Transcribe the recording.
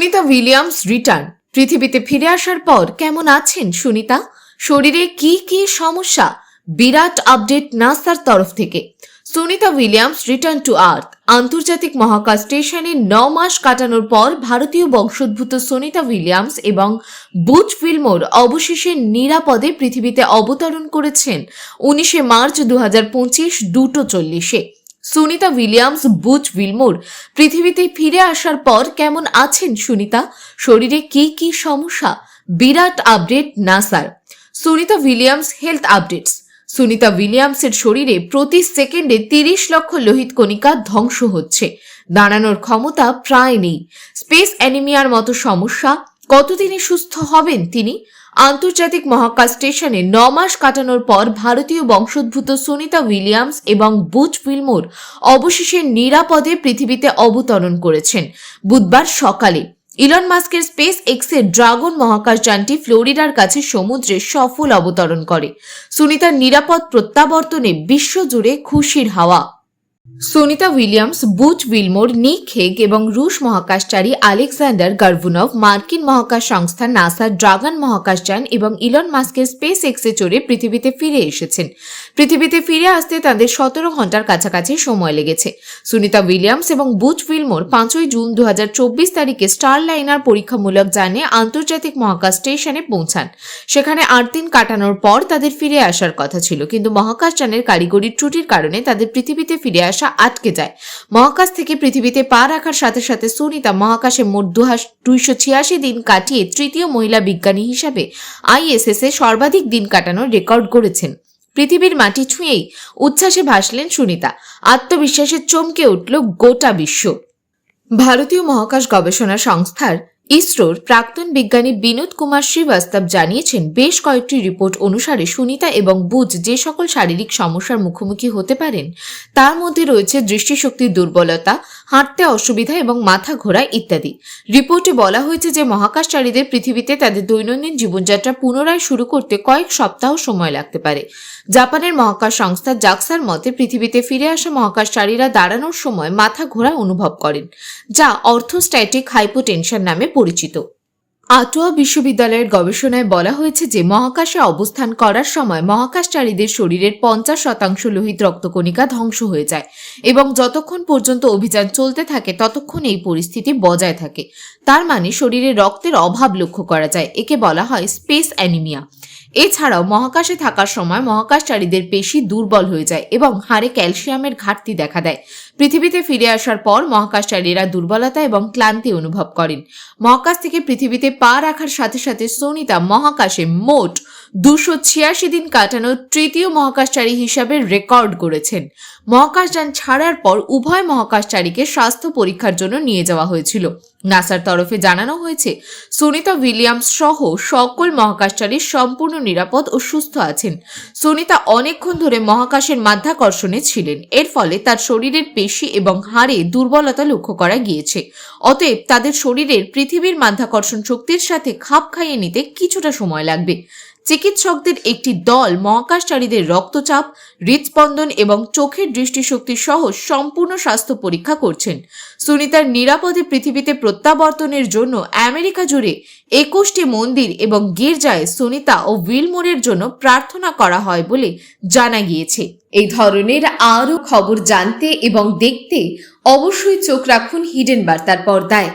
Sunita Williams return. পৃথিবীতে ফিরে আসার পর কেমন আছেন সুনিতা? শরীরে কি কি সমস্যা? বিরাট আপডেট নাসার তরফ থেকে। Sunita Williams return to earth. আন্তর্জাতিক মহাকাশ স্টেশনে ন মাস কাটানোর পর ভারতীয় বংশোদ্ভূত সুনিতা উইলিয়ামস এবং বুচ ফিল্মোর অবশেষে নিরাপদে পৃথিবীতে অবতরণ করেছেন। উনিশে মার্চ দু হাজার পঁচিশ দুটো চল্লিশে। Sunita Williams, Butch Wilmore. পৃথিবীতে ফিরে আসার পর কেমন আছেন সুনিতা? শরীরে কি কি সমস্যা? বিরাট আপডেট, নাসার। Sunita Williams, health updates. Sunita উইলিয়ামসের শরীরে প্রতি সেকেন্ডে তিরিশ লক্ষ লোহিত কণিকা ধ্বংস হচ্ছে। দাঁড়ানোর ক্ষমতা প্রায় নেই। স্পেস অ্যানিমিয়ার মতো সমস্যা। কতদিনে সুস্থ হবেন তিনি? আন্তর্জাতিক মহাকাশ স্টেশনে ন মাস কাটানোর পর ভারতীয় বংশোদ্ভূত সুনিতা উইলিয়ামস এবং বুচ উইলমোর অবশেষে নিরাপদে পৃথিবীতে অবতরণ করেছেন বুধবার সকালে। ইলন মাস্কের স্পেস এক্সের ড্রাগন মহাকাশযানটি ফ্লোরিডার কাছে সমুদ্রে সফল অবতরণ করে। সুনিতার নিরাপদ প্রত্যাবর্তনে বিশ্বজুড়ে খুশির হাওয়া। Sunita Williams Butch Wilmore, Nick Hague এবং রুশ মহাকাশচারী আলেকজান্ডার গার্ভুনভ মার্কিন মহাকাশ সংস্থা নাসার ড্রাগন মহাকাশযান এবং ইলন মাস্কের স্পেস এক্সে চড়ে পৃথিবীতে ফিরে এসেছেন। পৃথিবীতে ফিরে আসতে তাদের সতেরো ঘণ্টার কাছাকাছি সময় লেগেছে। সুনিতা উইলিয়ামস এবং বুচ উইলমোর পাঁচই জুন দু হাজার চব্বিশ তারিখে স্টার লাইনার পরীক্ষামূলক যানে আন্তর্জাতিক মহাকাশ স্টেশনে পৌঁছান। সেখানে আট দিন কাটানোর পর তাদের ফিরে আসার কথা ছিল, কিন্তু মহাকাশযানের কারিগরি ত্রুটির কারণে তাদের পৃথিবীতে ফিরে আসা আটকে যায়। মহাকাশ থেকে পৃথিবীতে পা রাখার সাথে সাথে সুনিতা মহাকাশে মোট দুইশো ছিয়াশি দিন কাটিয়ে তৃতীয় মহিলা বিজ্ঞানী হিসাবে আইএসএস এ সর্বাধিক দিন কাটানোর রেকর্ড করেছেন পৃথিবীর মাটি ছুঁয়েই উচ্ছ্বাসে ভাসলেন সুনিতা। আত্মবিশ্বাসে চমকে উঠল গোটা বিশ্ব। ভারতীয় মহাকাশ গবেষণা সংস্থার ইসরোর প্রাক্তন বিজ্ঞানী বিনোদ কুমার শ্রীবাস্তব জানিয়েছেন, বেশ কয়েকটি রিপোর্ট অনুসারে সুনিতা এবং বুজ যে সকল শারীরিক সমস্যার মুখোমুখি হতে পারেন, তার মধ্যে রয়েছে দৃষ্টিশক্তির দুর্বলতা, হাঁটতে অসুবিধা এবং মাথা ঘোরা ইত্যাদি। রিপোর্টে বলা হয়েছে যে মহাকাশচারীদের পৃথিবীতে তাদের দৈনন্দিন জীবনযাত্রা পুনরায় শুরু করতে কয়েক সপ্তাহ সময় লাগতে পারে। জাপানের মহাকাশ সংস্থা জাক্সার মতে পৃথিবীতে ফিরে আসা মহাকাশচারীরা দাঁড়ানোর সময় মাথা ঘোরা অনুভব করেন, যা অর্থোস্ট্যাটিক হাইপোটেনশন নামে পরিচিত। আটোয়া বিশ্ববিদ্যালয়ের গবেষণায় বলা হয়েছে যে মহাকাশে অবস্থান করার সময় মহাকাশচারীদের শরীরের পঞ্চাশ শতাংশ লোহিত রক্তকণিকা ধ্বংস হয়ে যায় এবং যতক্ষণ পর্যন্ত অভিযান চলতে থাকে ততক্ষণ এই পরিস্থিতি বজায় থাকে। তার মানে শরীরে রক্তের অভাব লক্ষ্য করা যায়। একে বলা হয় স্পেস অ্যানিমিয়া। এছাড়াও মহাকাশে থাকার সময় মহাকাশচারীদের পেশি দুর্বল হয়ে যায় এবং হাড়ে ক্যালসিয়ামের ঘাটতি দেখা দেয়। পৃথিবীতে ফিরে আসার পর মহাকাশচারীরা দুর্বলতা এবং ক্লান্তি অনুভব করেন। মহাকাশ থেকে পৃথিবীতে পা রাখার সাথে সাথে সোনিতা মহাকাশে মোট দুশো ছিয়াশি দিন কাটানোর তৃতীয় মহাকাশচারী হিসাবে রেকর্ড করেছেন। মহাকাশযান ছাড়ার পর উভয় মহাকাশচারীকে স্বাস্থ্য পরীক্ষার জন্য নিয়ে যাওয়া হয়েছিল। নাসার তরফে জানানো হয়েছে, সুনিতা উইলিয়ামস সহ সকল মহাকাশচারী সম্পূর্ণ নিরাপদ ও সুস্থ আছেন। সুনিতা অনেকক্ষণ ধরে মহাকাশের মাধ্যাকর্ষণে ছিলেন। এর ফলে তার শরীরের পেশি এবং হাড়ে দুর্বলতা লক্ষ্য করা গিয়েছে। অতএব তাদের শরীরের পৃথিবীর মাধ্যাকর্ষণ শক্তির সাথে খাপ খাইয়ে নিতে কিছুটা সময় লাগবে। চিকিৎসকদের একটি দল মহাকাশচারীদের রক্তচাপ, হৃদস্পন্দন এবং চোখের দৃষ্টিশক্তি সহ সম্পূর্ণ স্বাস্থ্য পরীক্ষা করছেন। সুনিতার নিরাপদে পৃথিবীতে প্রত্যাবর্তনের জন্য আমেরিকা জুড়ে একুশটি মন্দির এবং গির্জায় সুনিতা ও উইলমোরের জন্য প্রার্থনা করা হয় বলে জানা গিয়েছে। এই ধরনের আরও খবর জানতে এবং দেখতে অবশ্যই চোখ রাখুন হিডেন বার্তার পর্দায়।